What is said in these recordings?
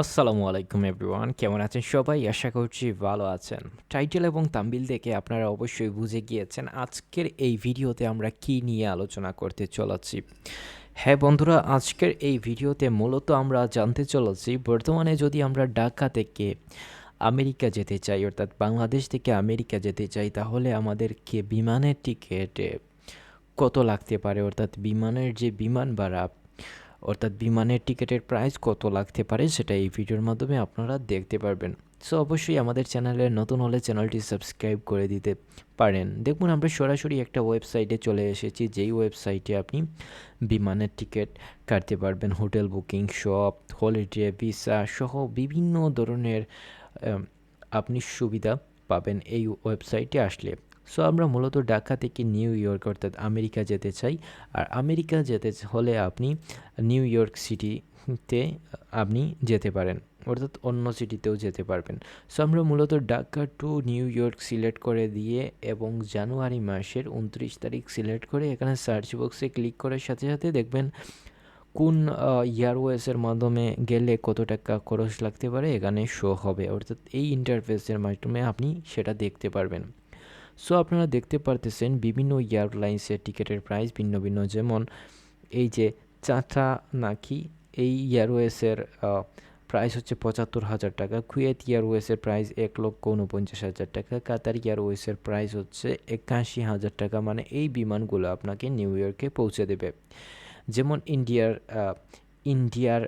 আসসালামু আলাইকুম এভরিওয়ান, কেমন আছেন সবাই? আশা করছি ভালো আছেন। টাইটেল এবং তাম্বিল দেখে আপনারা অবশ্যই বুঝে গিয়েছেন আজকের এই ভিডিওতে আমরা কি নিয়ে আলোচনা করতে চলেছি। হ্যাঁ বন্ধুরা, আজকের এই ভিডিওতে মূলত আমরা জানতে চলেছি, বর্তমানে যদি আমরা ঢাকা থেকে আমেরিকা যেতে চাই, অর্থাৎ বাংলাদেশ থেকে আমেরিকা যেতে চাই, তাহলে আমাদেরকে বিমানের টিকিটে কত লাগতে পারে? অর্থাৎ বিমানের যে বিমান ভাড়া অর্থাৎ বিমানের টিকিটের প্রাইস কত লাগতে পারে সেটা এই ভিডিওর মাধ্যমে আপনারা দেখতে পারবেন। সো অবশ্যই আমাদের চ্যানেলে নতুন হলে চ্যানেলটি সাবস্ক্রাইব করে দিতে পারেন। দেখুন, আমরা সরাসরি একটা ওয়েবসাইটে চলে এসেছি, যেই ওয়েবসাইটে আপনি বিমানের টিকিট কাটতে পারবেন। Hotel, booking shop holiday visa সহ বিভিন্ন ধরনের আপনি সুবিধা পাবেন এই ওয়েবসাইটে আসলে। সো আমরা মূলত ঢাকা থেকে নিউ ইয়র্ক অর্থাৎ আমেরিকা যেতে চাই। আর আমেরিকা যেতে হলে আপনি নিউ ইয়র্ক সিটিতে আপনি যেতে পারেন, অর্থাৎ অন্য সিটিতেও যেতে পারবেন। সো আমরা মূলত Dhaka to New York select করে দিয়ে এবং জানুয়ারি মাসের উনত্রিশ তারিখ সিলেক্ট করে এখানে সার্চ বক্সে ক্লিক করার সাথে সাথে দেখবেন কোন এয়ারওয়েজের মাধ্যমে গেলে কত টাকা খরচ লাগতে পারে? এখানে শো হবে। অর্থাৎ এই ইন্টারফেসের মাধ্যমে আপনি সেটা দেখতে পারবেন। সো আপনারা দেখতে পারতেছেন বিভিন্ন এয়ারলাইন্সের টিকিটের প্রাইস ভিন্ন ভিন্ন। যেমন এই যে চাচা নাকি, এই এয়ারওয়েসের প্রাইস হচ্ছে পঁচাত্তর হাজার টাকা। কুয়েত এয়ারওয়েসের প্রাইস এক লক্ষ উনপঞ্চাশ হাজার টাকা। কাতার এয়ারওয়েসের প্রাইস হচ্ছে একাশি হাজার টাকা। মানে এই বিমানগুলো আপনাকে নিউ ইয়র্কে পৌঁছে দেবে। যেমন ইন্ডিয়ার ইন্ডিয়ার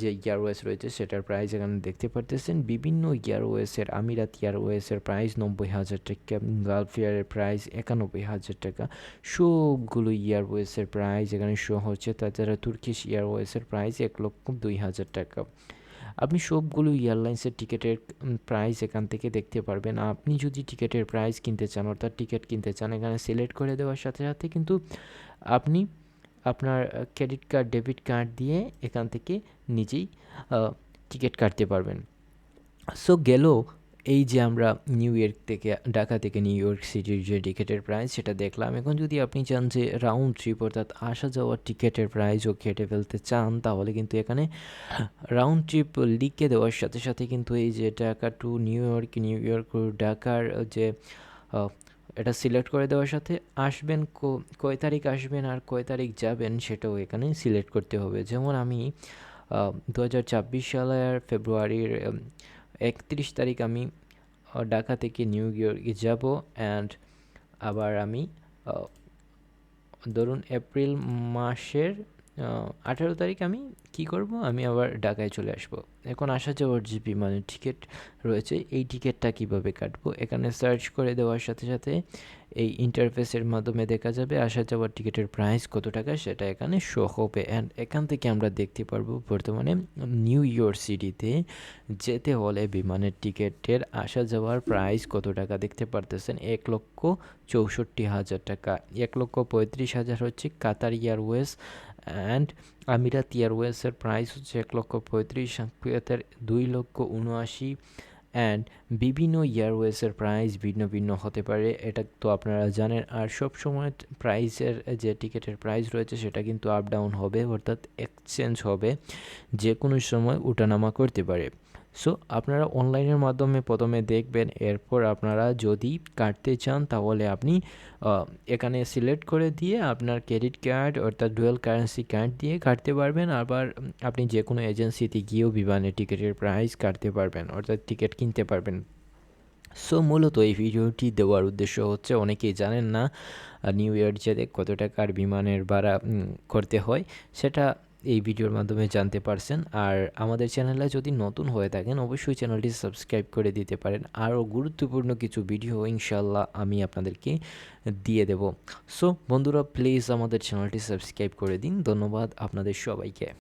যে এয়ারওয়েজ রয়েছে সেটার প্রাইস এখানে দেখতে পারতেছেন। বিভিন্ন এয়ারওয়েজের আমিরাত এয়ারওয়েজের প্রাইস নব্বই হাজার টাকা গালফ এয়ারের প্রাইস একানব্বই হাজার টাকা। সবগুলো এয়ারওয়েজের প্রাইস এখানে শো হচ্ছে। তাছাড়া তুর্কিশ এয়ারওয়েজের প্রাইস এক লক্ষ দুই হাজার টাকা। আপনি সবগুলো এয়ারলাইন্সের টিকিটের প্রাইস এখান থেকে দেখতে পারবেন। আপনি যদি টিকিটের প্রাইস কিনতে চান, অর্থাৎ টিকিট কিনতে চান, এখানে সিলেক্ট করে দেওয়ার সাথে সাথে কিন্তু আপনি আপনার ক্রেডিট কার্ড ডেবিট কার্ড দিয়ে এখান থেকে নিজেই টিকিট কাটতে পারবেন। সো গেল এই যে আমরা নিউ ইয়র্ক থেকে, ঢাকা থেকে নিউ ইয়র্ক সিটির যে টিকিটের প্রাইস সেটা দেখলাম। এখন যদি আপনি চান যে রাউন্ড ট্রিপ অর্থাৎ আসা যাওয়ার টিকিটের প্রাইসও কেটে ফেলতে চান, তাহলে কিন্তু এখানে রাউন্ড ট্রিপ লিখে দেওয়ার সাথে সাথে কিন্তু এই যে Dhaka to New York New York ঢাকার যে এটা সিলেক্ট করে দেওয়ার সাথে আসবেন কয় তারিখ আসবেন আর কয় তারিখ যাবেন সেটাও এখানে সিলেক্ট করতে হবে। যেমন আমি দু হাজার চব্বিশ সালের ফেব্রুয়ারির একত্রিশ তারিখ আমি ঢাকা থেকে নিউ ইয়র্কে যাব অ্যান্ড আবার আমি ধরুন এপ্রিল মাসের আঠারো তারিখ আমি কি করব? আমি আবার ঢাকায় চলে আসব। এখন আসা যাওয়ার যে বিমানের টিকিট রয়েছে। এই টিকিটটা কীভাবে কাটবো? এখানে সার্চ করে দেওয়ার সাথে সাথে এই ইন্টারফেসের মাধ্যমে দেখা যাবে আসা যাওয়ার টিকিটের প্রাইস কত টাকা সেটা এখানে শো হবে। অ্যান্ড এখান থেকে আমরা দেখতে পারব বর্তমানে নিউ ইয়র্ক সিটিতে যেতে হলে বিমানের টিকিটের আসা যাওয়ার প্রাইস কত টাকা দেখতে পারতেছেন? এক লক্ষ চৌষট্টি হাজার টাকা। এক লক্ষ পঁয়ত্রিশ হাজার হচ্ছে কাতার এয়ারওয়েজ। অ্যান্ড আমিরাত এয়ারওয়েজের প্রাইস হচ্ছে এক লক্ষ পঁয়ত্রিশ কুয়েতের দুই লক্ষ উনআশি অ্যান্ড বিভিন্ন এয়ারওয়েজের প্রাইস ভিন্ন ভিন্ন হতে পারে, এটা তো আপনারা জানেন। আর সব সময় প্রাইসের যে টিকিটের প্রাইস রয়েছে, সেটা কিন্তু আপ ডাউন হবে, অর্থাৎ এক্সচেঞ্জ হবে যে কোনো সময় উঠানামা করতে পারে। সো আপনারা অনলাইনের মাধ্যমে প্রথমে দেখবেন, এরপর আপনারা যদি কাটতে চান, তাহলে আপনি এখানে সিলেক্ট করে দিয়ে আপনার ক্রেডিট কার্ড অর্থাৎ ডুয়েল কারেন্সি কার্ড দিয়ে কাটতে পারবেন। আবার আপনি যে কোনো এজেন্সিতে গিয়েও বিমানের টিকিটের প্রাইস কাটতে পারবেন, অর্থাৎ টিকিট কিনতে পারবেন। সো মূলত এই ভিডিওটি দেওয়ার উদ্দেশ্য হচ্ছে, অনেকেই জানেন না নিউ ইয়ার যেতে কত টাকার বিমানের ভাড়া করতে হয়, সেটা এই ভিডিওর মাধ্যমে জানতে পারছেন। আর আমাদের চ্যানেলে যদি নতুন হয়ে থাকেন, অবশ্যই চ্যানেলটি সাবস্ক্রাইব করে দিতে পারেন। আরও গুরুত্বপূর্ণ কিছু ভিডিও ইনশাল্লাহ আমি আপনাদেরকে দিয়ে দেব। সো, বন্ধুরা প্লিজ আমাদের চ্যানেলটি সাবস্ক্রাইব করে দিন। ধন্যবাদ আপনাদের সবাইকে।